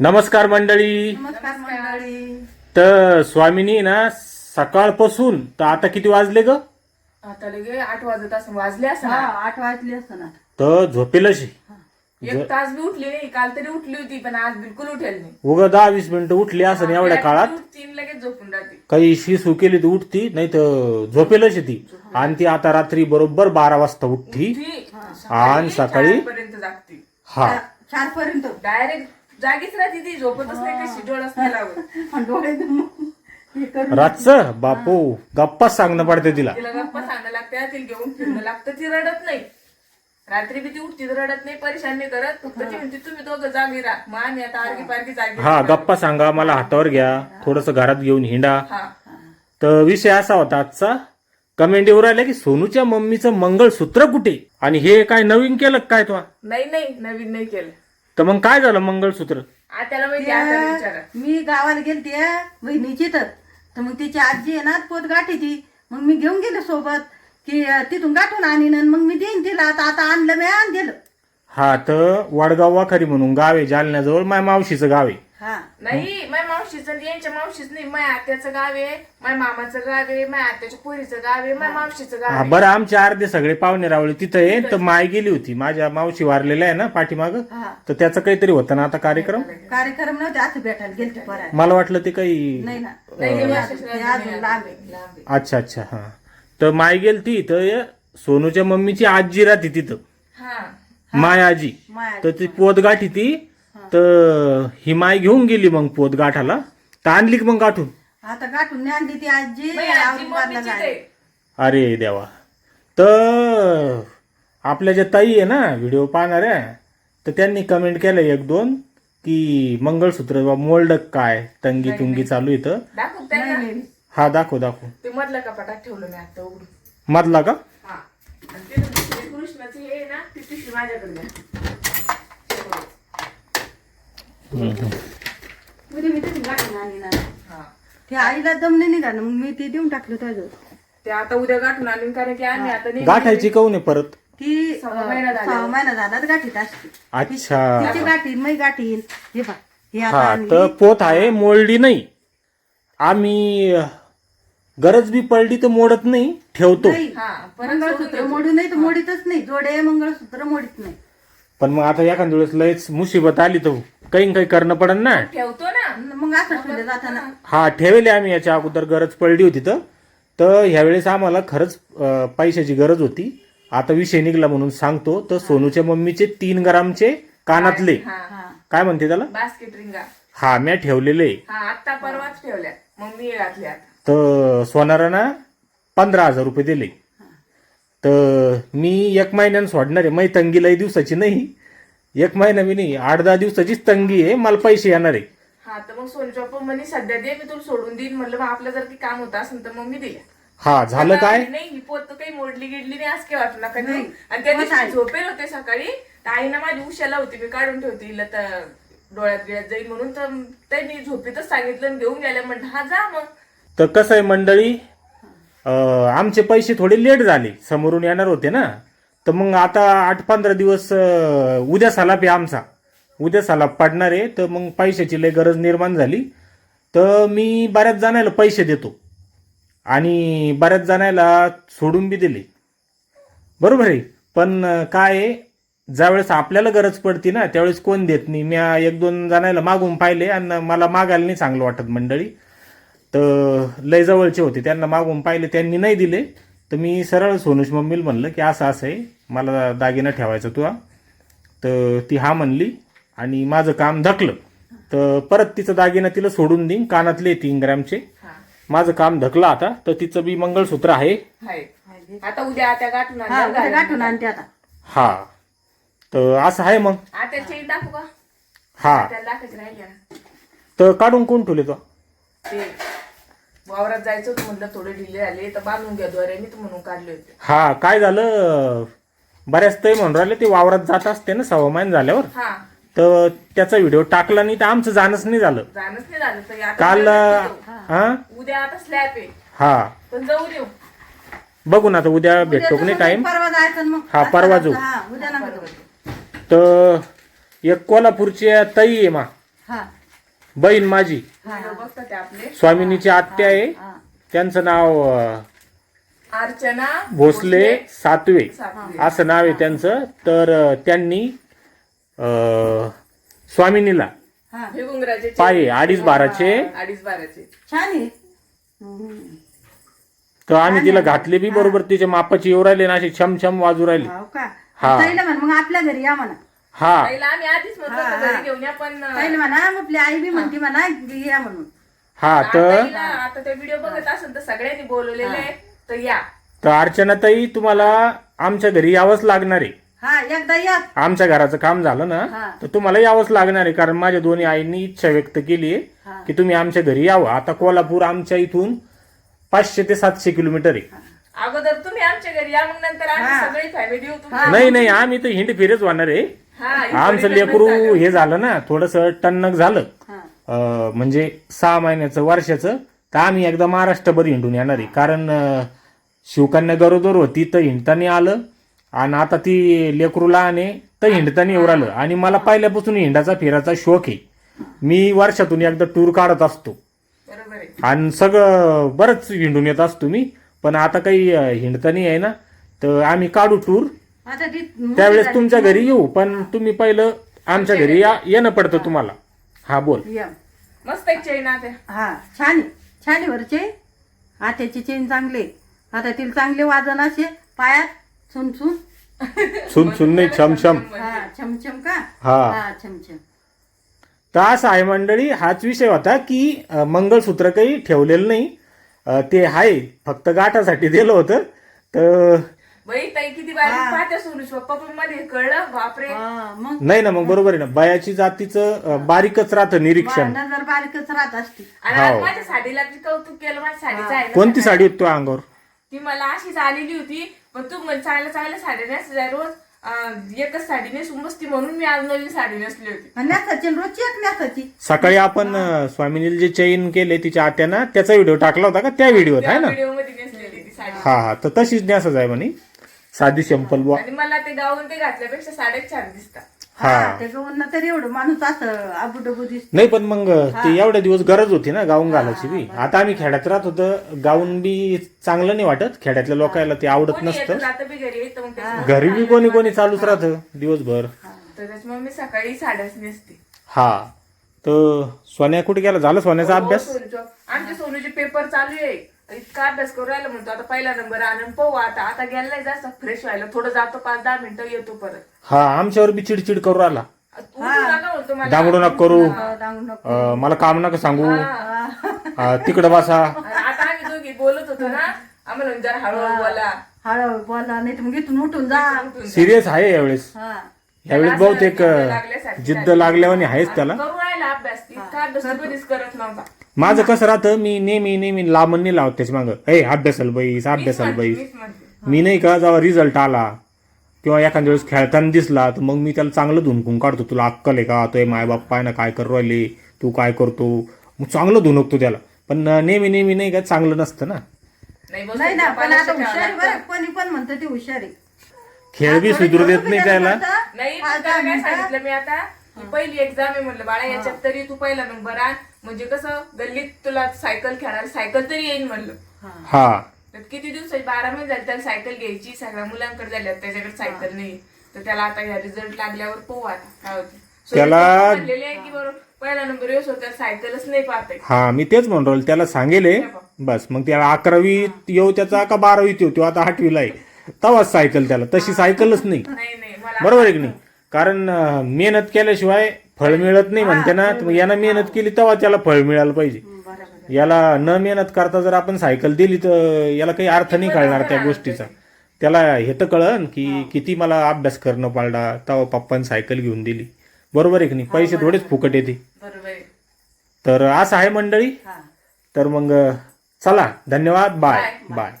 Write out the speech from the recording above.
नमस्कार मंडळी. नमस्कार मंडळी. तर स्वामिनी ना सकाळपासून तर आता किती वाजले ग? आता लगे आठ वाजत असं वाजले असं हा आठ वाजले असताना तर झोपेलच एक तास बी उठली नाही काल तरी उठली होती पण आज बिलकुल उठेल नाही. उगा दहा वीस मिनिटं उठली असं एवढ्या काळात. तीन लगेच झोपून राहते. काही शिसू केली तर उठती नाही तर झोपेलच ती. आणि ती आता रात्री बरोबर बारा वाजता उठती. आणि सकाळी पर्यंत जागते. हा. चार पर्यंत डायरेक्ट जागीच राहते ती झोपतच नाही कशी डोळाच नाही लागत आणि डोळे मग हे करून रातचं बापू गप्पाच सांगणं पडते तिला. तिला गप्पा सांगायला लागते तिला घेऊन फिरणं लागतं ती रडत नाही. रात्री बी ती उठती तर रडत नाही परेशान नाही करत फक्त ती म्हणते तुम्ही दोघं जागी राहा. मग आम्ही आता आरगी पारगी जागी हा गप्पा सांगा मला हातावर घ्या थोडस घरात घेऊन हिंडा. हा. तर विषय असा होता आजचा. कमेंट येऊ राहिला की सोनूच्या मम्मीचं मंगळसूत्र कुठे? आणि हे काय नवीन केलं का काय तो? नाही नाही नवीन नाही केलं. तर मग काय झालं मंगळसूत्र? आ त्याला माहिती आता विचारा. मी गावाला गेलते बहिणीची तर. तर मग तिची आजी आहे ना पोत गाठी ती मग मी घेऊन गेले सोबत की अं, तिथून गाठून आणीन आणि मग मी देईन तिला. आता आता आणलं मी आण दिलं. हा तर वाडगाव वाखारी म्हणून गाव आहे जालन्याजवळ माय मावशीचं गाव आहे. हा. नाही माझ्या मावशीचं यांच्या मावशीच नाही. माझ्या आत्याचं गाव आहे माझ्या मामाचं गाव आहे माझ्या आत्याच्या पोरीचं गाव आहे माझ्या मावशीचं गाव हा आहे. बरं आमचे अर्धे सगळे पाहुणे रावळे तिथं आहे तर माय गेली होती. माझ्या मावशी वारलेल्या आहे ना पाठीमाग. हा. तर त्याचं काहीतरी होतं ना आता कार्यक्रम? कार्यक्रम नव्हते असं भेटायला गेलते परत. मला वाटलं ते काही नाही ना. नाही, नाही, ते मावशीचं अजून- गाव ते नाही, अजून लांब आहे. लांब आहे. अच्छा अच्छा हा. तर माय गेलती तर या सोनूच्या मम्मीची आजी राहते तिथं. हा. माय आजी. माय तर ती पोत गाठी ती तर ही माय घेऊन गेली मग पोत गाठाला. तर आणली की मग गाठून? आता गाठून नाही आणली ती आजी. औरंगाबादला जायला. अरे देवा. तर आपल्या ज्या ताई आहे ना व्हिडिओ पाहणाऱ्या तर त्यांनी कमेंट केलं एक दोन की मंगळसूत्र बा मोल्ड काय तंगी तुंगी चालू इथं. दाखव हा दाखव दाखव. ते मधल्या कपाटात ठेवलं मी आता उघडून? मधला का? हा. आणि ते दुसरे कृष्णाचं हे आहे ना ती पिशवी माझ्याकडे द्या. उद्या मी तिथून गाठून आणीन आणि. हा. ते आईला दम नाही निघालं मग मी ते देऊन टाकलं त्याचं ते आता उद्या गाठून आणून कारण की आम्ही आता नेहमी- गाठायची काऊन आहे परत? ती सहा अं, महिना झाला. सहा महिना झाला तर गाठीत असते. अच्छा. तिची गाठीन मै गाठीन हे पा हे आता हा आणली. तर पोत आहे मोडली नाही. आम्ही अं, गरज बी पडली तर मोडत नाही ठेवतो. नाही. हा मंगळसूत्र मोडू नाही तर मोडीतच नाही. जोडे मंगळसूत्र मोडीत नाही. पण मग आता एखाद्या वेळेस लयच मुसीबत आली तर. काही न काही करणं पडन ना. ठेवतो ना. मग जाताना. हा ठेवले आम्ही याच्या अगोदर गरज पडली होती तर. तर ह्यावेळेस आम्हाला खरंच अं, पैशाची गरज होती. आता विषय निघला म्हणून सांगतो. तर सोनूच्या मम्मीचे तीन ग्रामचे कानातले. हा हा. काय म्हणते त्याला? बास्केट रिंगा. हा म्या ठेवलेले. हा आत्ता परवाच ठेवल्या. मग मी घातल्या. आता. तर सोनारांना पंधरा हजार रुपये दिले. तर मी एक महिन्यानं सोडणार आहे. मै तंगी लई दिवसाची नाही. एक महिना मी नाही आठ दहा दिवसाचीच तंगी आहे मला पैसे येणार आहे. हा तर मग सोनच्या पप्पा म्हणे सध्या दे मी तुला सोडून देईन. म्हणलं मग आपलं जर काही काम होतं असेल तर मग मी दिल्या हा झालं काय? नाही ही पोत तर काही मोडली गेडली नाही असं काही वाटलं नका नाही आणि त्या दिवशी झोपेल होते सकाळी. तर आईनं माझी उशाला होती मी काढून ठेवते हिला तर डोळ्यात गिळ्यात जाईल म्हणून. तर त्यांनी झोपेतच सांगितलं आणि घेऊन गेल्या म्हणलं हा जा मग. तर कसं आहे मंडळी अं, आमचे पैसे थोडे लेट झाले समोरून येणार होते ना. तर मग आता आठ पंधरा दिवस उद्या सलाप आहे आमचा. उद्या सलाप पाडणार आहे तर मग पैशाची लय गरज निर्माण झाली. तर मी बऱ्याच जणायला पैसे देतो. आणि बऱ्याच जणायला सोडून बी दिले. बरोबर आहे. पण काय आहे? ज्यावेळेस आपल्याला गरज पडते ना त्यावेळेस कोण देत नाही. मी एक दोन जणायला मागून पाहिले आणि मला मागायला नाही चांगलं वाटत मंडळी. तर लय जवळचे होते. त्यांना मागून पाहिले. त्यांनी नाही दिले. तर मी सरळ सोनूश मम्मीला म्हणलं की असं असं आहे. मला दागिना ठेवायचा तुला तर ती हा म्हणली आणि माझं काम धकलं. तर परत तिचं दागिना तिला सोडून देईन कानातले तीन ग्रॅमचे हा. माझं काम धकलं आता तर तिचं बी मंगळसूत्र आहे. हाय. आता उद्या त्या गाठून हा उद्या. गाठून आणते आता. हा. तर असं आहे मग. आता चेन दाखवू का हा. त्याला दाखवायचं राहिले ना. तर काढून कोण ठेवले तो? ते वावरात जायचं होतं म्हणलं थोडे ढिले झाले तर बांधून घ्या द्वाऱ्याने तर म्हणून काढले होते. हा काय झालं? बऱ्याच ते म्हणून राहिले ते वावरात जात असते ना सव्वा महिना झाल्यावर. हा. तर त्याचा व्हिडिओ टाकला नाही तर आमचं जाणंच नाही झालं. जाणच नाही झालं तर आता काल. हा? उद्या आता स्लॅब आहे. हा. पण जाऊ देऊ. बघू ना आता उद्या भेटतो की नाही टाइम परवा जायचं आणि मग हा, परवा जाऊ. हा उद्या नका जाऊ. तर एक कोल्हापूरची ताई आहे मा. हा. बहीण माझी. आपले स्वामिनीची आत्या आहे. त्यांचं नाव अं, अर्चना भोसले सातवे. सातवे. असं नाव आहे त्यांचं. तर अं, त्यांनी अं, स्वामिनीला हा. हे गुंगराचे पाय अडीच बाराचे. अडीच बाराचे. छान आहे. हम्म. तर आम्ही तिला घातले बी बरोबर तिच्या मापाची येऊ राहिले ना अशी छम छम वाजू राहिली. हो का? हा. ताईला म्हण मग आपल्या घरी या म्हणा. हा. पहिला आम्ही आधीच म्हणतो हा, होतो हा. घरी घेऊन या पण अं, ताईला म्हणा मग आपली आई बी म्हणते म्हणा या म्हणून. हा आता तर? आता ते व्हिडिओ बघत असेल तर सगळ्यांनी बोलवलेले आहे तर या. तर अर्चनाताई तुम्हाला आमच्या घरी यावंच लागणार आहे. हा एकदा या. आमच्या घराचं काम झालं ना. तर तुम्हाला यावंच लागणार आहे कारण माझ्या दोन्ही आईंनी इच्छा व्यक्त केली आहे. की तुम्ही आमच्या घरी यावं. आता कोल्हापूर आमच्या इथून पाचशे ते सातशे किलोमीटर आहे. अगोदर तुम्ही आमच्या घरी या मग नंतर आम्ही. सगळी फॅमिली येऊ नाही नाही आम्ही तर हिंड फिरच होणार आहे. आमचं लेकरू. हे झालं ना थोडस टन्नक झालं. अं, म्हणजे सहा महिन्याचं वर्षाचं तर आम्ही एकदा महाराष्ट्रभर हिंडून येणार आहे. कारण अं, शिवकन्या गरोदर होती तर हिंडताना आलं. आणि आता ती लेकरूला आणि तर हिंडताना येऊ राहिलं. आणि मला पहिल्यापासून हिंडाचा फिरायचा शौक आहे. मी वर्षातून एकदा टूर काढत असतो. बरोबर आहे. आणि सगळं बरंच हिंडून येत असतो मी. पण आता काही अं, हिंडताना आहे ना तर आम्ही काढू टूर. आता ती त्यावेळेस तुमच्या घरी येऊ पण तुम्ही पहिलं आमच्या घरी या येणं पडतं तुम्हाला. हा बोल. या. मस्त एक चैन आता हा छान आहे. छान आहे वरचे. आत्याची चेन चांगले. आता तिला चांगले वाजन असे पायात सुनसुन सुन सुन नाही छम छम हा छमछम का? हा. हा छमछम. तर असं आहे मंडळी हाच विषय होता की अं, मंगळसूत्र काही ठेवलेलं नाही. अं, ते आहे फक्त गाठासाठी दिलं होतं. तर बाई ताई किती बारीक पाहत्या सोनूच पप्पा पण मध्ये कळलं? बापरे. हा, मग? नाही ना मग बरोबर आहे ना. बायाची जातीचं अं, बारीकच राहतं निरीक्षण. नजर बारीकच राहत असते. आणि आज माझ्या साडीला बी कौतुक केलं माझ्या साडीचं आहे ना कोणती साडी होती तुझ्या अंगावर? ती मला अशीच आलेली होती पण तू म्हण चांगल्या चांगल्या साड्या नेस जाय रोज अं, एकच साडी नेसून बसती म्हणून मी आज नवीन साडी नेसली होती. आणि रोजची एक नेसाची सकाळी आपण अं, स्वामिनीला जे चैन केले तिच्या आत्यानं त्याचा व्हिडिओ टाकला होता का? त्या व्हिडिओत आहे ना? व्हिडिओमध्ये नेसलेली ती साडी. हा हा. तर तशीच न्यासच आहे म्हणे. साधी सिंपल बुवा आणि मला ते गाऊन ते घातल्यापेक्षा साड्या छान दिसतात. हा. हा ते गहून तरी एवढं माणूस असं आबुडबू दिसत. नाही पण मग ते एवढ्या दिवस गरज होती ना गाऊन घालायची बी. आता आम्ही खेड्यात राहत होतो गाऊन बी चांगलं नाही वाटत. खेड्यातल्या लोकांना ते आवडत कोणी नसतं. बी घरी येतं मग त्याच्यामुळे घरी बी कोणी कोणी चालूच राहतं दिवसभर. तर त्याच्यामुळे मी सकाळी साड्याच नेसते. हा. तर सोन्या कुठे गेला? झाला सोन्याचा हो, अभ्यास? सोनूचं. आमचे सोनूचे पेपर चालू आहे. इतका अभ्यास करू राहिला म्हणतो आता पहिला नंबर आनंद पाहू आता. आता गेलाय जास्त फ्रेश व्हायला. थोडं जातो पाच दहा मिनिटं येतो परत. हा आमच्यावर बी चिडचिड करू राहिला. उठू नका म्हणतो मला. दांगडू नका करू. अं, मला काम नका सांगू. हा. अं, तिकडं बसा. आणि आता आम्ही दोघी बोलत होतो ना आम्हाला म्हणून जरा हळूहळू बोला. हळू बोला नाही तर मग इथून उठून जा. सिरियस आहे यावेळेस. हा. यावेळेस बहुतेक जिद्द अं, लागल्यासारखी जिद्द लागल्यावानी आहेच त्याला. करू राहिला अभ्यास. इतका अभ्यास तो कधीच करत नव्हता. माझं कसं राहतं मी नेहमी नेहमी लांबून नाही लावत त्याच्या मागं. ए अभ्यासाला बैस अभ्यासाला बैस. मी नाही का जेव्हा रिझल्ट आला किंवा एखाद्या वेळेस खेळताना दिसला तर मग मी त्याला चांगलं धुनकून काढतो. तुला अक्कल आहे का? तो माय बाप पाय ना काय करू राहिले? तू काय करतो? मग चांगलं धुनकतो त्याला. पण नेहमी नेहमी नाही का चांगलं नसतं ना. नाही ना पण आता हुशार. बरं कोणी पण म्हणतं ती हुशार. आहे खेळ बी सुधरू देत नाही त्याला. नाही काय सांगितलं मी आता? ही. पहिली एक्झाम आहे म्हणलं बाळा याच्यात तरी तू पहिला नंबर आण. म्हणजे कसं गल्लीत तुला सायकल खेळायला सायकल तरी येईल म्हणलं. हा. तर किती दिवसाची बारा महिने झाले त्याला सायकल घ्यायची सगळ्या मुलांकडे झाल्या त्याच्याकडे सायकल नाही. तर त्याला आता ह्या रिझल्ट लागल्यावर पाहू आता काय होते. त्याला- म्हणलेले आहे की बरोबर पहिला नंबर येऊ त्याला सायकलच नाही पाहते हा मी तेच म्हणून राहिलो त्याला सांगेल हे. बस मग त्याला अकरावी येऊ त्याचा का बारावीत येऊ तो आता आठवीला आहे. तवाच सायकल त्याला तशी सायकलच नाही. नाही नाही मला बरोबर आहे की नाही? कारण मेहनत केल्याशिवाय फळ मिळत नाही म्हणते ना. यानं मेहनत केली तेव्हा त्याला फळ मिळालं पाहिजे. याला न मेहनत करता जर आपण सायकल दिली तर याला काही अर्थ नाही कळणार त्या गोष्टीचा. त्याला हे तर कळन की किती मला अभ्यास करणं पाळला तेव्हा पप्पाने सायकल घेऊन दिली. बरोबर आहे की नाही? पैसे थोडेच फुकट येते. तर असं आहे मंडळी. हा. तर मग चला धन्यवाद. बाय. बाय.